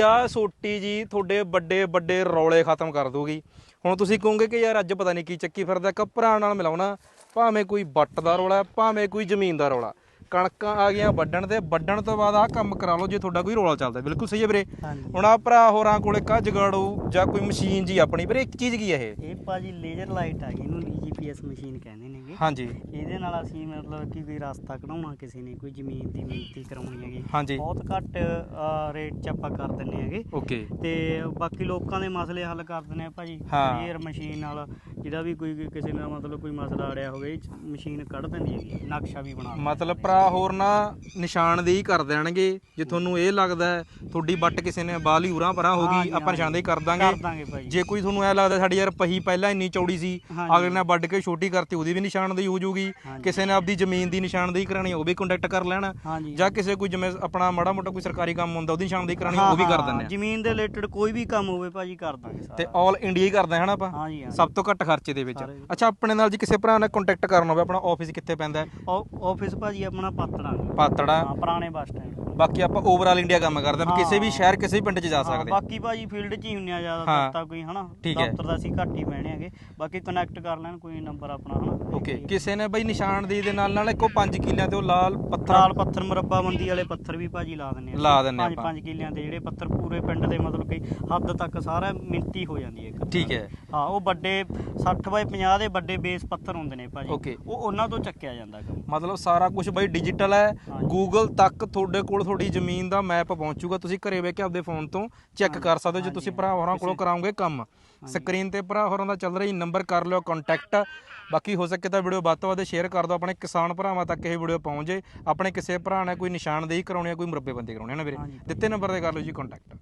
ਆ ਸੋਟੀ ਜੀ ਤੁਹਾਡੇ ਵੱਡੇ ਵੱਡੇ ਰੌਲੇ ਖਤਮ ਕਰ ਦੂਗੀ ਹੁਣ ਤੁਸੀਂ ਕਹੋਗੇ ਕਿ ਯਾਰ ਅੱਜ ਪਤਾ ਨਹੀਂ ਕੀ ਚੱਕੀ ਫਿਰਦਾ ਭਰਾ ਨਾਲ ਮਿਲਾਉਣਾ ਭਾਵੇਂ ਕੋਈ ਬੱਟ ਦਾ ਰੌਲਾ ਭਾਵੇਂ ਕੋਈ ਜ਼ਮੀਨ ਦਾ ਰੌਲਾ। ਕਣਕਾਂ ਆ ਗਈਆਂ ਵੱਢਣ ਤੇ ਵੱਢਣ ਤੋਂ ਬਾਅਦ ਆਹ ਕੰਮ ਕਰਾ ਲਓ ਜੇ ਤੁਹਾਡਾ ਕੋਈ ਰੌਲਾ ਚੱਲਦਾ। ਬਿਲਕੁਲ ਸਹੀ ਹੈ ਵੀਰੇ। ਹੁਣ ਆ ਭਰਾ ਹੋਰਾਂ ਕੋਲੇ ਕਾ ਜਗਾੜੂ ਜਾਂ ਕੋਈ ਮਸ਼ੀਨ ਜੀ ਆਪਣੀ ਵੀਰੇ ਇੱਕ ਚੀਜ਼ ਕੀ ਹੈ ਇਹ? ਇਹ ਭਾਜੀ ਲੇਜ਼ਰ ਲਾਈਟ ਆ ਗਈ ਇਹਨੂੰ ਜੀਪੀਐਸ ਮਸ਼ੀਨ ਕਹਿੰਦੇ ਹਾਂਜੀ। ਇਹਦੇ ਨਾਲ ਅਸੀਂ ਮਤਲਬ ਕਿ ਕੋਈ ਰਸਤਾ ਕਢਾਉਣਾ ਕਿਸੇ ਨੇ ਕੋਈ ਜ਼ਮੀਨ ਦੀ ਮਿਣਤੀ ਕਰਾਉਣੀ ਹੈਗੀ। ਹਾਂਜੀ। ਬਹੁਤ ਘੱਟ ਰੇਟ 'ਚ ਆਪਾਂ ਕਰ ਦਿੰਨੇ ਹੈਗੇ। ਓਕੇ। ਤੇ ਬਾਕੀ ਲੋਕਾਂ ਦੇ ਮਸਲੇ ਹੱਲ ਕਰ ਦਿੰਨੇ ਆ ਭਾਜੀ। ਕਲੀਅਰ ਮਸ਼ੀਨ ਨਾਲ ਜਿਹਦਾ ਵੀ ਕੋਈ ਕਿਸੇ ਨਾਲ ਮਤਲਬ ਕੋਈ ਮਸਲਾ ਅੜਿਆ ਹੋਵੇ ਮਸ਼ੀਨ ਕੱਢ ਦਿੰਦੀ ਹੈਗੀ ਨਕਸ਼ਾ ਵੀ ਬਣਾ ਮਤਲਬ ਭਰਾ ਹੋਰ ਨਾ ਨਿਸ਼ਾਨਦੇਹੀ ਕਰ ਦੇਣਗੇ ਜੇ ਤੁਹਾਨੂੰ ਇਹ ਲੱਗਦਾ ਹੈ ਤੁਹਾਡੀ ਬੱਟ ਕਿਸੇ ਨੇ ਬਾਲੀ ਉਰਾਂ ਪਰਾਂ ਹੋ ਗਈ ਆਪਾਂ। ਨਿਸ਼ਾਨਦੇਹੀ ਕਰ ਦਾਂਗੇ। ਜੇ ਕੋਈ ਤੁਹਾਨੂੰ ਐ ਲੱਗਦਾ ਸਾਡੀ ਯਾਰ ਪਹੀ ਪਹਿਲਾਂ ਇੰਨੀ ਚੌੜੀ ਸੀ। ਅਗਲੇ ਨੇ ਵੱਢ ਕੇ ਛੋਟੀ ਕਰਤੀ ਉਹਦੀ ਵੀ ਨਿਸ਼ਾਨਦੇਹੀ ਹੋ ਹਾਂਜੀ। ਕਿਸੇ ਨੇ ਆਪਦੀ ਜ਼ਮੀਨ ਦੀ ਨਿਸ਼ਾਨਦੇਹੀ ਕਰਾਣੀ ਉਹ ਵੀ ਕੰਟੈਕਟ ਕਰ ਲੈਣਾ। ਜਾਂ ਕਿਸੇ ਕੋਈ ਜਿਵੇਂ ਆਪਣਾ ਮਾੜਾ ਮੋਟਾ ਕੋਈ ਸਰਕਾਰੀ ਕੰਮ ਹੁੰਦਾ ਉਹਦੀ ਨਿਸ਼ਾਨਦੇਹੀ ਕਰਾਣੀ ਉਹ ਵੀ ਕਰ ਦਿੰਦੇ ਆ। ਜ਼ਮੀਨ ਦੇ ਰਿਲੇਟਡ ਕੋਈ ਵੀ ਕੰਮ ਹੋਵੇ ਭਾਜੀ ਕਰ ਦਾਂਗੇ ਸਾਰਾ। ਤੇ 올 ਇੰਡੀਆ ਹੀ ਕਰਦੇ ਹਨਾ ਆਪਾਂ? ਸਭ ਤੋਂ ਘੱਟ ਖਰਚੇ ਦੇ ਵਿੱਚ। ਅੱਛਾ ਆਪਣੇ ਨਾਲ ਜੇ ਕਿਸੇ ਭਰਾ ਨੇ ਕੰਟੈਕਟ ਕਰਨਾ ਹੋਵੇ ਆਪਣਾ ਆਫਿਸ ਕਿੱਥੇ ਪੈਂਦਾ? ਹੈ ਆਫਿਸ ਭਾਜੀ ਆਪਣਾ ਪਾਤੜਾ। ਪਾਤੜਾ। ਪੁਰਾਣੇ ਬੱਸ ਸਟੈਂਡ ਬਾਕੀ ਆਪਾਂ ਓਵਰਆਲ ਇੰਡੀਆ ਕੰਮ ਕਰਦੇ ਹਾਂ ਕਿਸੇ ਵੀ। ਸ਼ਹਿਰ ਕਿਸੇ ਵੀ ਪਿੰਡ 'ਚ ਜਾ ਸਕਦੇ ਬਾਕੀ ਭਾਜੀ ਫੀਲਡ 'ਚ ਹੀ ਹੁੰਨੇ ਆ। ਜ਼ਿਆਦਾ ਤਾਂ ਕੋਈ ਹਨਾ। ਦਫ਼ਤਰ ਦਾ ਅਸੀਂ ਘੱਟ ਹੀ ਬਹਿਣੇ ਹੈਗੇ। ਬਾਕੀ ਕਨੈਕਟ ਕਰ ਲੈਣ ਕੋਈ ਨੰਬਰ ਆਪਣਾ ਹਨਾ? ਓਕੇ ਕਿਸੇ ਨੇ ਬਈ ਨਿਸ਼ਾਨਦੇਹੀ ਦੇ ਨਾਲ ਨਾਲ ਇੱਕੋ 5 ਕਿੱਲਿਆਂ ਤੇ ਉਹ ਲਾਲ ਪੱਥਰ ਲਾਲ ਪੱਥਰ ਮੁਰੱਬਾ ਬੰਦੀ ਵਾਲੇ ਪੱਥਰ ਵੀ ਭਾਜੀ ਲਾ ਦਿੰਨੇ ਆ। ਲਾ ਦਿੰਨੇ ਪੰਜ ਆਪਾਂ। ਪੰਜ ਕਿੱਲਿਆਂ ਦੇ ਜਿਹੜੇ ਪੱਥਰ ਪੂਰੇ ਪਿੰਡ ਦੇ ਮਤਲਬ ਕਿ ਹੱਦ ਤੱਕ ਸਾਰਾ ਮਿੰਤੀ ਹੋ ਜਾਂਦੀ ਹੈ ਇੱਕ ਠੀਕ ਹੈ। ਹਾਂ ਉਹ ਵੱਡੇ 60 ਬਾਈ 50 ਦੇ ਵੱਡੇ ਬੇਸ ਪੱਥਰ ਹੁੰਦੇ ਨੇ ਭਾਜੀ। Okay. ਉਹ ਉਹਨਾਂ ਤੋਂ ਚੱਕਿਆ ਜਾਂਦਾ ਕੰਮ। ਮਤਲਬ ਸਾਰਾ ਕੁਝ ਬਈ ਡਿਜੀਟਲ ਹੈ। ਹਾਂਜੀ। ਗੂਗਲ ਤੱਕ ਤੁਹਾਡੇ ਕੋਲ ਤੁਹਾਡੀ ਜ਼ਮੀਨ ਦਾ ਮੈਪ ਪਹੁੰਚੂਗਾ। ਤੁਸੀਂ ਘਰੇ ਬਹਿ ਕੇ ਆਪਦੇ ਫੋਨ ਤੋਂ ਚੈੱਕ ਕਰ ਸਕਦੇ ਹੋ। ਜੇ ਤੁਸੀਂ ਭਰਾ ਹੋਰਾਂ ਕੋਲੋਂ ਕਰਾਓਗੇ ਕੰਮ। ਸਕਰੀਨ ਤੇ ਭਰਾ ਹੋਰਾਂ ਦਾ ਚੱਲ ਰਿਹਾ ਨੰਬਰ ਕਰ ਲਿਓ ਕੰਟੈਕਟ ਬਾਕੀ ਹੋ ਸਕੇ ਤਾਂ ਵੀਡੀਓ ਵੱਧ ਤੋਂ ਵੱਧ ਸ਼ੇਅਰ ਕਰ ਦਿਓ ਆਪਣੇ ਕਿਸਾਨ ਭਰਾਵਾਂ ਤੱਕ ਇਹ ਵੀਡੀਓ ਪਹੁੰਚ। ਜੇ ਆਪਣੇ ਕਿਸੇ ਭਰਾ ਨੇ ਕੋਈ ਨਿਸ਼ਾਨਦੇਹੀ ਕਰਾਉਣੀ ਹੈ ਕੋਈ ਮੁਰੱਬੇਬੰਦੀ ਕਰਾਉਣੀ ਹੈ ਨਾ ਵੀਰੇ। ਦਿੱਤੇ ਨੰਬਰ ਤੇ ਕਰ ਲਓ ਜੀ ਕੰਟੈਕਟ